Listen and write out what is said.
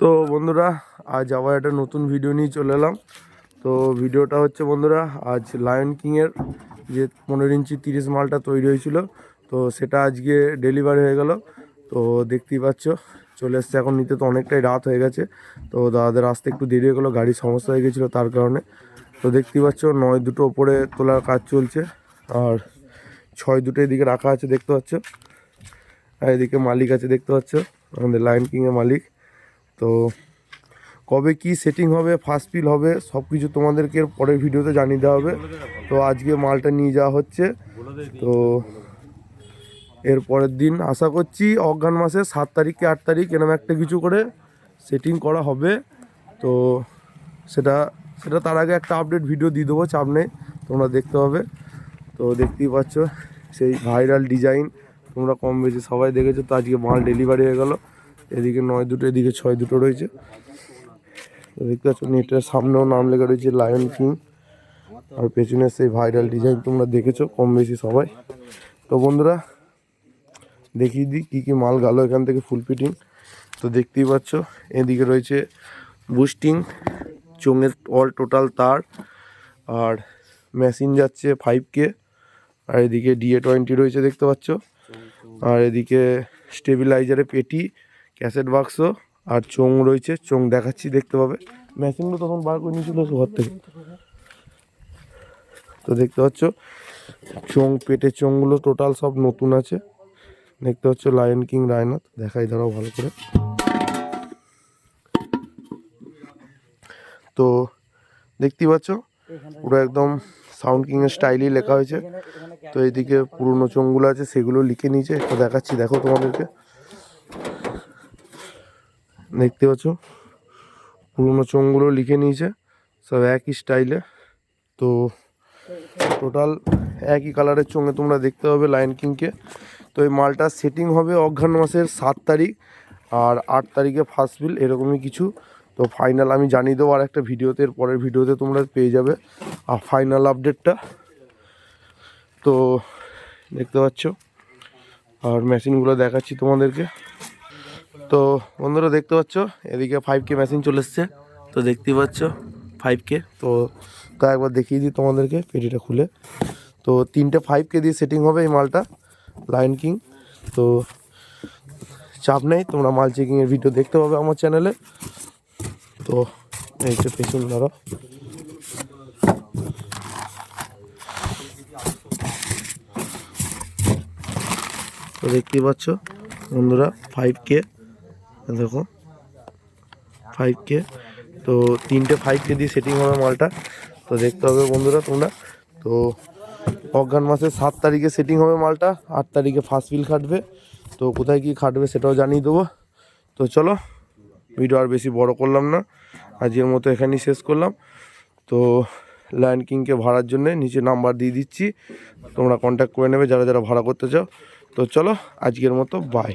তো বন্ধুরা, আজ আবার একটা নতুন ভিডিও নিয়ে চলে এলাম। তো ভিডিওটা হচ্ছে বন্ধুরা, আজ লায়ন কিংয়ের যে পনেরো ইঞ্চি তিরিশ মালটা তৈরি হয়েছিল, তো সেটা আজকে ডেলিভারি হয়ে গেল। তো দেখতেই পাচ্ছ, চলে এসছে। এখন নিতে তো অনেকটাই রাত হয়ে গেছে। তো দাদাদের আসতে একটু দেরি হয়ে গেলো, গাড়ির সমস্যা হয়ে গেছিল তার কারণে। তো দেখতেই পাচ্ছ, নয় দুটো ওপরে তোলার কাজ চলছে, আর ছয় দুটো এদিকে রাখা আছে, দেখতে পাচ্ছ। আর এদিকে মালিক আছে, দেখতে পাচ্ছ। আমাদের লায়ন কিংয়ের মালিক। তো কবে কি সেটিং হবে ফার্স্ট ফিল হবে সব কিছু তোমাদেরকে পরের ভিডিওতে জানিয়ে দেওয়া হবে। তো আজকে মালটা নিয়ে যাওয়া হচ্ছে। তো এর পরের দিন আশা করছি অজ্ঞান মাসের সাত তারিখ আট তারিখ এরকম একটা কিছু করে সেটিং করা হবে। তো সেটা সেটা তার আগে একটা আপডেট ভিডিও দিয়ে দেবো চাপ নেই তোমরা দেখতে হবে তো দেখতেই পাচ্ছ, সেই ভাইরাল ডিজাইন তোমরা কম বেশি সবাই দেখেছ, তো আজকে মাল ডেলিভারি হয়ে গেল। এদিকে নয় দুটো, এদিকে ছয় দুটো রয়েছে। দেখতে পাচ্ছ, নেটের সামনেও নাম লেখা রয়েছে লায়ন কিং আর পেছনে সেই ভাইরাল ডিজাইন তোমরা দেখেছ, কম বেশি সবাই। তো বন্ধুরা, দেখিয়ে দিই কী কী মাল গেল এখান থেকে ফুল ফিটিং তো দেখতেই পাচ্ছ, এদিকে রয়েছে বুস্টিং চোঙের অল টোটাল তার। আর মেশিন যাচ্ছে ফাইভ কে আর এদিকে ডিএ টোয়েন্টি রয়েছে, দেখতে পাচ্ছ। আর এদিকে স্টেবিলাইজারে পেটি। ক্যাসেট বাক্স আর চোং রয়েছে চোং দেখাচ্ছি, দেখতে পাবে। মেশিনগুলো তখন বার করে নিয়েছিল ঘর থেকে। তো দেখতে পাচ্ছ চোং পেটের চোংগুলো টোটাল সব নতুন আছে। দেখতে পাচ্ছ লায়ন কিং রায়নাথ দেখাই, দাঁড়াও ভালো করে। তো দেখতেই পাচ্ছ, পুরো একদম সাউন্ড কিংয়ের স্টাইলই লেখা হয়েছে। তো এইদিকে পুরনো চোঙগুলো আছে, সেগুলো লিখে নিয়েছে। একটু দেখাচ্ছি, দেখো তোমাদেরকে। দেখতে পাচ্ছ? পুরোনো চোঙগুলো লিখে নিয়েছে। সব একই স্টাইলে তো টোটাল একই কালারের চোঙে তোমরা দেখতে পাবে লায়ন কিংকে তো এই মালটা সেটিং হবে অঘ্রান মাসের সাত তারিখ আর আট তারিখে ফার্স্ট বিল এরকমই কিছু। তো ফাইনাল আমি জানিয়ে দেবো আর একটা ভিডিওতে, এর পরের ভিডিওতে তোমরা পেয়ে যাবে। আর ফাইনাল আপডেটটা তো দেখতে পাচ্ছ? আর মেশিনগুলো দেখাচ্ছি তোমাদেরকে। তো বন্ধুরা দেখতে পাচ্ছ? এদিকে ফাইভ কে মেশিন চলে এসছে। তো দেখতেই পাচ্ছ ফাইভ কে তো তা একবার দেখিয়ে দিই তোমাদেরকে পেটিটা খুলে। তো তিনটে ফাইভ কে দিয়ে সেটিং হবে এই মালটা লায়ন কিং তো চাপ নেই, তোমরা মাল চেকিংয়ের ভিডিও দেখতে পাবে আমার চ্যানেলে তো এই যে পেছন ধরো তো দেখতেই পাচ্ছ বন্ধুরা ফাইভ কে দেখো ফাইভ কে তো তিনটে ফাইভ কে দিয়ে সেটিং হবে মালটা। তো দেখতে হবে বন্ধুরা তোমরা। তো অজ্ঞান মাসের সাত তারিখে সেটিং হবে মালটা, আট তারিখে ফার্স্ট বিল খাটবে। তো কোথায় কি খাটবে সেটাও জানিয়ে দেবো। তো চলো ভিডিও আর বেশি বড় করলাম না। আজকের মতো এখানেই শেষ করলাম। তো লায়ন কিংকে ভাড়ার জন্য নিচে নাম্বার দিয়ে দিচ্ছি। তোমরা কন্ট্যাক্ট করে নেবে যারা যারা ভাড়া করতে চাও। তো চলো, আজকের মতো বাই